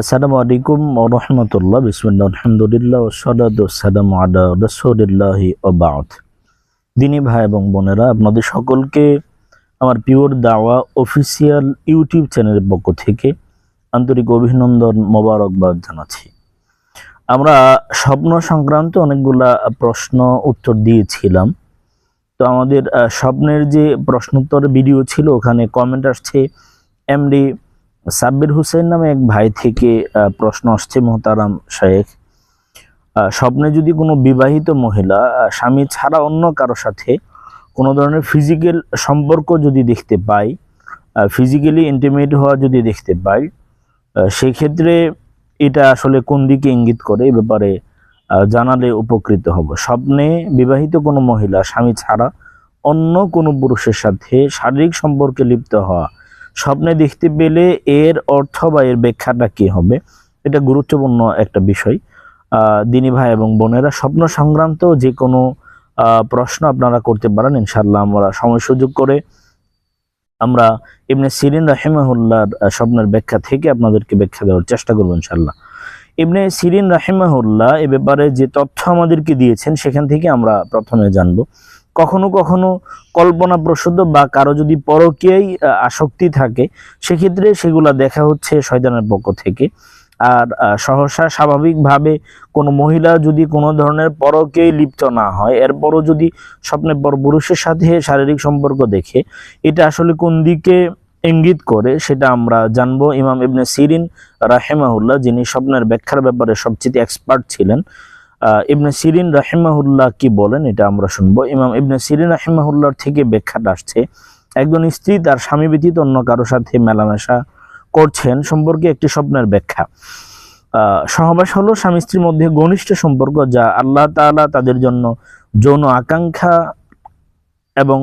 আসসালামু আলাইকুম রহমতুল্লাহ, বিসমুল্লাহ, আলহামদুলিল্লাহ সালাম আলা রসুলিল্লাহ ওবাউদ দিনী ভাই এবং বোনেরা, আপনাদের সকলকে আমার পিওর দাওয়া অফিসিয়াল ইউটিউব চ্যানেলের পক্ষ থেকে আন্তরিক অভিনন্দন মোবারকবাদ জানাচ্ছি। আমরা স্বপ্ন সংক্রান্ত অনেকগুলা প্রশ্ন উত্তর দিয়েছিলাম। তো আমাদের স্বপ্নের যে প্রশ্নোত্তর ভিডিও ছিল, ওখানে কমেন্ট আসছে এমডি সাব্বির হুসেন নামে এক ভাই থেকে প্রশ্ন আসছে মোহতারাম শেখ স্বপ্নে যদি কোনো বিবাহিত মহিলা স্বামী ছাড়া অন্য কারও সাথে কোনো ধরনের ফিজিক্যাল সম্পর্ক যদি দেখতে পাই ফিজিক্যালি ইন্টিমেট হওয়া যদি দেখতে পাই সেক্ষেত্রে এটা আসলে কোন দিকে ইঙ্গিত করে এ ব্যাপারে জানালে উপকৃত হব। স্বপ্নে বিবাহিত কোনো মহিলা, স্বামী ছাড়া অন্য কোনো পুরুষের সাথে শারীরিক সম্পর্কে লিপ্ত হওয়া স্বপ্নে দেখতে পেলে এর অর্থ বা এর ব্যাখ্যাটা কি হবে? এটা গুরুত্বপূর্ণ একটা বিষয়। দিনী ভাই এবং বোনেরা স্বপ্ন সংক্রান্ত যে কোনো প্রশ্ন আপনারা করতে পারেন ইনশাল্লাহ আমরা সময় সুযোগ করে আমরা ইবনে সিরিন রাহিমাহুল্লাহর আহ, স্বপ্নের ব্যাখ্যা থেকে আপনাদেরকে ব্যাখ্যা দেওয়ার চেষ্টা করব ইনশাল্লাহ ইবনে সিরিন রাহেমাহুল্লাহ এ ব্যাপারে যে তথ্য আমাদেরকে দিয়েছেন সেখান থেকে আমরা প্রথমে জানব। কখনো কখনো কল্পনা প্রসূত বা কারও যদি পরকীয়াই আসক্তি থাকে, সেক্ষেত্রে সেগুলা দেখা হচ্ছে শয়তানের পক্ষ থেকে। আর সহসা স্বাভাবিকভাবে কোনো মহিলা যদি কোনো ধরনের পরকেই লিপ্ত না হয়, এরপরও যদি স্বপ্নে পর পুরুষের সাথে শারীরিক সম্পর্ক দেখে, এটা আসলে কোন দিকে ইঙ্গিত করে সেটা আমরা জানব ইমাম ইবনে সিরিন, রাহেমাহুল্লাহ, যিনি স্বপ্নের ব্যাখ্যার ব্যাপারে সবচেয়ে এক্সপার্ট ছিলেন। ইবনে সিরিন রাহিমাহুল্লাহ কি বলেন এটা আমরা শুনব। ইমাম ইবনে সিরিন রাহিমাহুল্লাহর থেকে ব্যাখ্যাটা আসছে, একজন স্ত্রী তার স্বামী ব্যতীত অন্য কারও সাথে মেলামেশা করছেন সম্পর্কে একটি স্বপ্নের ব্যাখ্যা। সহবাস হলো স্বামী স্ত্রীর মধ্যে ঘনিষ্ঠ সম্পর্ক যা আল্লাহ তাআলা তাদের জন্য যৌন আকাঙ্ক্ষা এবং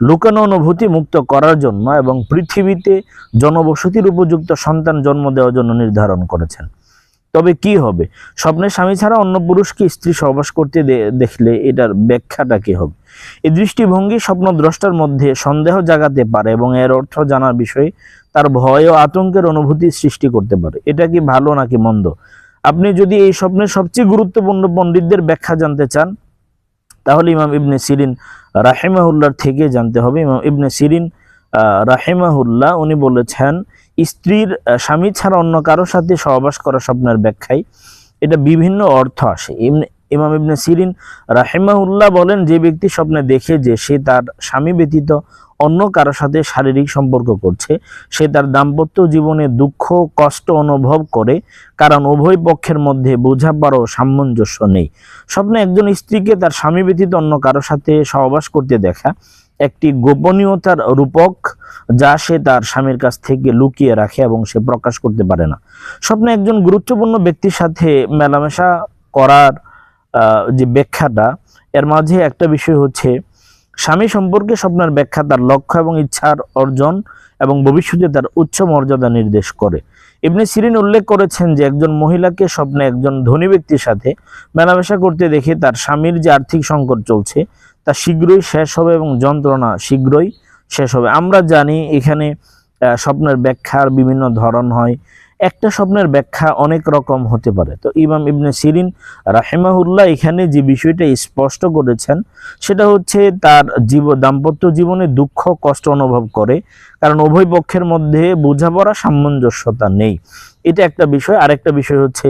লুকানো অনুভূতি মুক্ত করার জন্য এবং পৃথিবীতে জনবসতির উপযুক্ত সন্তান জন্ম দেওয়ার জন্য নির্ধারণ করেছেন। তবে কি হবে? স্বপ্নের স্বামী ছাড়া অন্য পুরুষকে স্ত্রী সহবাস করতে দেখলে এটার ব্যাখ্যাটা কি হবে? এই দৃষ্টিভঙ্গি স্বপ্ন দ্রষ্টার মধ্যে সন্দেহ জাগাতে পারে এবং এর অর্থ জানার বিষয়ে তার ভয় ও আতঙ্কের অনুভূতি সৃষ্টি করতে পারে। এটা কি ভালো নাকি মন্দ? আপনি যদি এই স্বপ্নের সবচেয়ে গুরুত্বপূর্ণ পণ্ডিতদের ব্যাখ্যা জানতে চান, তাহলে ইমাম ইবনে সিরিন রাহেমাহুল্লার থেকে জানতে হবে। ইমাম ইবনে সিরিন রাহেমাহুল্লাহ, উনি বলেছেন, স্ত্রীর স্বামী ছাড়া অন্য কারোর সাথে সহবাস করা স্বপ্নের ব্যাখ্যায় এটা বিভিন্ন অর্থ আসে। ইমাম ইবনে সিরিন রাহেমাহুল্লাহ বলেন, যে ব্যক্তি স্বপ্নে দেখে যে সে তার স্বামী ব্যতীত অন্য কারোর সাথে শারীরিক সম্পর্ক করছে, সে তার দাম্পত্য জীবনে দুঃখ, কষ্ট অনুভব করে, কারণ উভয় পক্ষের মধ্যে বোঝাপড়া ও সামঞ্জস্য নেই। স্বপ্নে একজন স্ত্রীকে তার স্বামী ব্যতীত অন্য কারোর সাথে সহবাস করতে দেখা একটি গোপনীয়তার রূপক যা সে তার স্বামীর কাছ থেকে লুকিয়ে রাখে এবং সে প্রকাশ করতে পারে না। স্বপ্নে একজন গুরুত্বপূর্ণ ব্যক্তির সাথে মেলামেশা করার যে ব্যাখ্যাটা, এর মাঝে একটা বিষয় হচ্ছে, স্বামী সম্পর্কে স্বপ্নের ব্যাখ্যা তার লক্ষ্য এবং ইচ্ছার অর্জন এবং ভবিষ্যতে তার উচ্চ মর্যাদা নির্দেশ করে। ইবনে সিরিন উল্লেখ করেছেন যে একজন মহিলাকে স্বপ্নে একজন ধনী ব্যক্তির সাথে মেলামেশা করতে দেখে তার স্বামীর যে আর্থিক সংকট চলছে, তা শীঘ্রই শেষ হবে এবং যন্ত্রণা শীঘ্রই শেষ হবে। আমরা জানি এখানে স্বপ্নের ব্যাখ্যার বিভিন্ন ধরন হয়। একটা স্বপ্নের ব্যাখ্যা অনেক রকম হতে পারে। তো ইমাম ইবনে সিরিন রাহেমাহুল্লাহ এখানে যে বিষয়টা স্পষ্ট করেছেন, সেটা হচ্ছে তার জীব, দাম্পত্য জীবনে দুঃখ, কষ্ট অনুভব করে। কারণ উভয় পক্ষের মধ্যে বোঝাপড়া, সামঞ্জস্যতা নেই। এটা একটা বিষয়। আরেকটা বিষয় হচ্ছে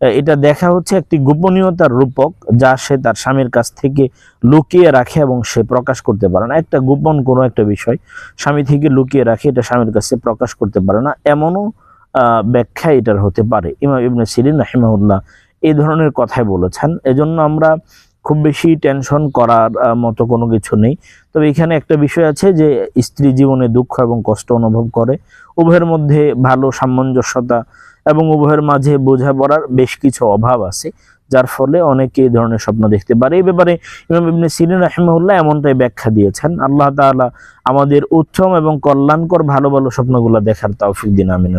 এটা দেখা হচ্ছে একটি গোপনীয়তার রূপক যা সে তার স্বামীর কাছ থেকে লুকিয়ে রাখে এবং সে প্রকাশ করতে পারে না। একটা গোপন কোনো একটা বিষয় স্বামী থেকে লুকিয়ে রাখে, এটা স্বামীর কাছে প্রকাশ করতে পারে না। এমনও ব্যাখ্যা এটার হতে পারে। ইমাম ইবনে সিরিন রাহিমাহুল্লাহ এই ধরনের কথাই বলেছেন। এজন্য আমরা খুব বেশি টেনশন করার মতো কোনো কিছু নেই। তবে এখানে একটা বিষয় আছে যে, স্ত্রী জীবনে দুঃখ এবং কষ্ট অনুভব করে। উভয়ের মধ্যে ভালো সামঞ্জস্যতা এবং উভয়ের মাঝে বোঝাপড়ার বেশ কিছু অভাব আছে, যার ফলে অনেকে এই ধরনের স্বপ্ন দেখতে পারে। এই ব্যাপারে ইমাম ইবনে সিরিন রাহিমাহুল্লাহ এমনটাই ব্যাখ্যা দিয়েছেন। আল্লাহ তাআলা আমাদের উত্তম এবং কল্যাণকর ভালো ভালো স্বপ্নগুলো দেখার তৌফিক দিন, আমিন।